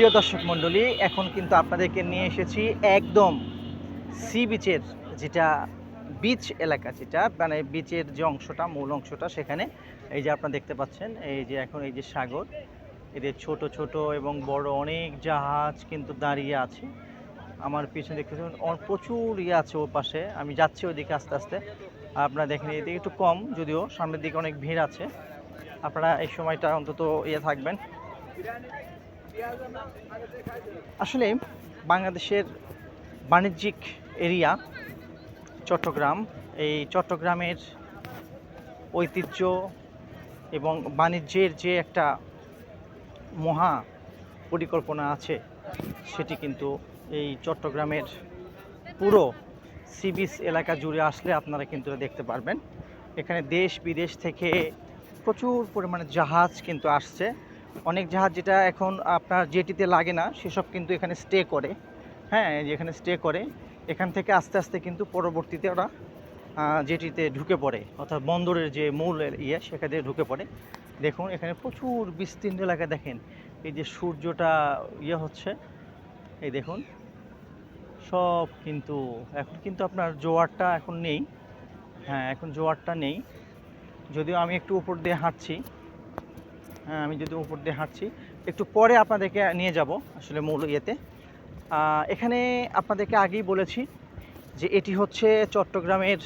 প্রিয় দর্শক মণ্ডলী, এখন কিন্তু আপনাদেরকে নিয়ে এসেছি একদম সি বিচের যেটা বিচ এলাকা যেটা মানে বিচের যে অংশটা, মূল অংশটা সেখানে, এই যে আপনারা দেখতে পাচ্ছেন, এই যে এখন এই যে সাগর, এদের ছোট ছোট এবং বড় অনেক জাহাজ কিন্তু দাঁড়িয়ে আছে। আমার পিছনে দেখতে প্রচুর ইয়ে আছে ওর পাশে, আমি যাচ্ছি ওইদিকে আস্তে আস্তে। আপনারা দেখেন, এদিকে একটু কম, যদিও সামনের দিকে অনেক ভিড় আছে। আপনারা এই সময়টা অন্তত ইয়ে থাকবেন। আসলে বাংলাদেশের বাণিজ্যিক এরিয়া চট্টগ্রাম, এই চট্টগ্রামের ঐতিহ্য এবং বাণিজ্যের যে একটা মহা পরিকল্পনা আছে, সেটি কিন্তু এই চট্টগ্রামের পুরো সি বিচ এলাকা জুড়ে আসলে আপনারা কিন্তু দেখতে পারবেন। এখানে দেশ বিদেশ থেকে প্রচুর পরিমাণে জাহাজ কিন্তু আসছে। অনেক জাহাজ যেটা এখন আপনার জেটিতে লাগে না, সেসব কিন্তু এখানে স্টে করে। হ্যাঁ এই যে এখানে স্টে করে। এখান থেকে আস্তে আস্তে কিন্তু পরবর্তীতে ওরা জেটিতে ঢুকে পড়ে। অর্থাৎ বন্দরের যে মূল ইয়ে সেখানে ঢুকে পড়ে। দেখুন, এখানে প্রচুর বিস্তীর্ণ এলাকা দেখেন। এই যে সূর্যটা ইয়ে হচ্ছে, এই দেখুন। সব কিন্তু, এখন কিন্তু আপনার জোয়ারটা এখন নেই। হ্যাঁ এখন জোয়ারটা নেই। যদিও আমি একটু উপর দিয়ে হাঁটছি। আমি যদি উপর দিয়ে হাঁটছি, একটু পরে আপনাদেরকে নিয়ে যাব আসলে মূল ইয়েতে। এখানে আপনাদেরকে আগেই বলেছি যে এটি হচ্ছে চট্টগ্রামের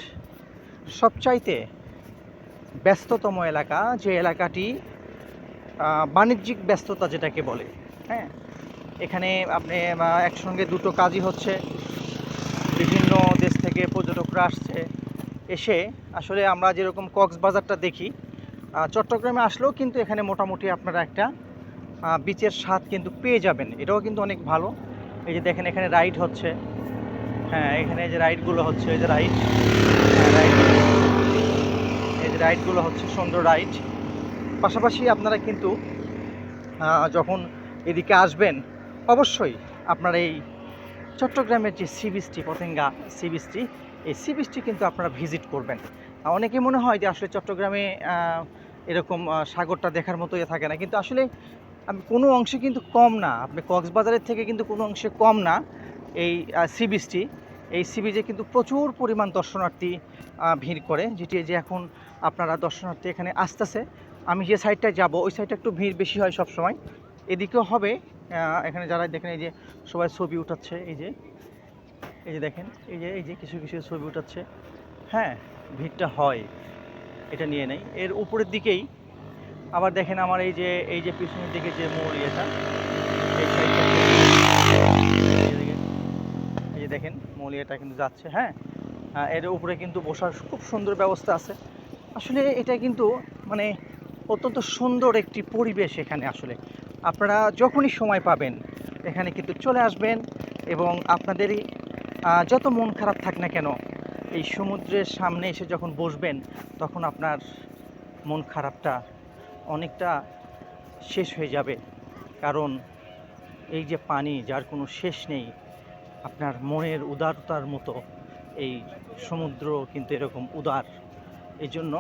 সবচাইতে ব্যস্ততম এলাকা, যে এলাকাটি বাণিজ্যিক ব্যস্ততা যেটাকে বলে। হ্যাঁ এখানে আপনি একসঙ্গে দুটো কাজই হচ্ছে। বিভিন্ন দেশ থেকে পর্যটকরা আসছে, এসে আসলে আমরা যেরকম কক্সবাজারটা দেখি চট্টগ্রামে আসলেও কিন্তু এখানে মোটামুটি আপনারা একটা বিচের স্বাদ কিন্তু পেয়ে যাবেন। এটাও কিন্তু অনেক ভালো। এই যে দেখেন এখানে রাইড হচ্ছে। হ্যাঁ এখানে যে রাইডগুলো হচ্ছে, এই যে রাইড রাইড এই যে রাইডগুলো হচ্ছে, সুন্দর রাইড পাশাপাশি আপনারা কিন্তু যখন এদিকে আসবেন, অবশ্যই আপনার এই চট্টগ্রামের যে সি বিচটি পতেঙ্গা সি বিচটি এই সি বিচটি কিন্তু আপনারা ভিজিট করবেন। অনেকে মনে হয় যে আসলে চট্টগ্রামে এরকম সাগরটা দেখার মতো ইয়ে থাকে না। কিন্তু আসলে আমি কোনো অংশে কিন্তু কম না। আপনি কক্সবাজারের থেকে কিন্তু কোনো অংশে কম না এই সি বিচটি এই সি বিচে কিন্তু প্রচুর পরিমাণ দর্শনার্থী ভিড় করে। যেটি যে এখন আপনারা দর্শনার্থী এখানে আসতেছে। আমি যে সাইডটায় যাব, ওই সাইডটা একটু ভিড় বেশি হয় সব সময় এদিকেও হবে এখানে যারা দেখেন, এই যে সবাই ছবি উঠাচ্ছে, এই যে এই যে দেখেন, এই যে এই যে কিছু কিছু ছবি উঠাচ্ছে। হ্যাঁ ভিড়টা হয়। এটা নিয়ে নেই। এর উপরের দিকেই আবার দেখেন আমার এই যে এই যে পিছনের দিকে যে মূল ইয়েটা এই সাইডটা এই যে দেখেন মূল ইয়েটা কিন্তু যাচ্ছে হ্যাঁ? আহ, এর উপরে কিন্তু বসার খুব সুন্দর ব্যবস্থা আছে। আসলে এটা কিন্তু মানে অত্যন্ত সুন্দর একটি পরিবেশ এখানে আসলে। আপনারা যখনই সময় পাবেন এখানে কিন্তু চলে আসবেন এবং আপনাদেরই যত মন খারাপ থাক না কেন এই সমুদ্রের সামনে এসে যখন বসবেন, তখন আপনার মন খারাপটা অনেকটা শেষ হয়ে যাবে। কারণ এই যে পানি, যার কোনো শেষ নেই, আপনার মনের উদারতার মতো এই সমুদ্র কিন্তু এরকম উদার। এই জন্য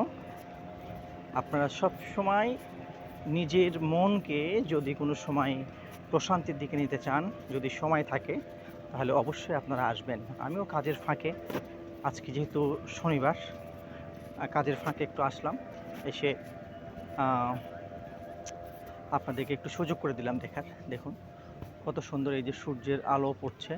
আপনারা সব সময় নিজের মনকে যদি কোনো সময় প্রশান্তির দিকে নিতে চান, যদি সময় থাকে, তাহলে অবশ্যই আপনারা আসবেন। আমিও কাজের ফাঁকে আজকে যেহেতু শনিবার কাজের ফাঁকে একটু আসলাম, এসে আপনাদেরকে একটু সুযোগ করে দিলাম দেখার। দেখুন, কত সুন্দর এই যে সূর্যের আলো পড়ছে।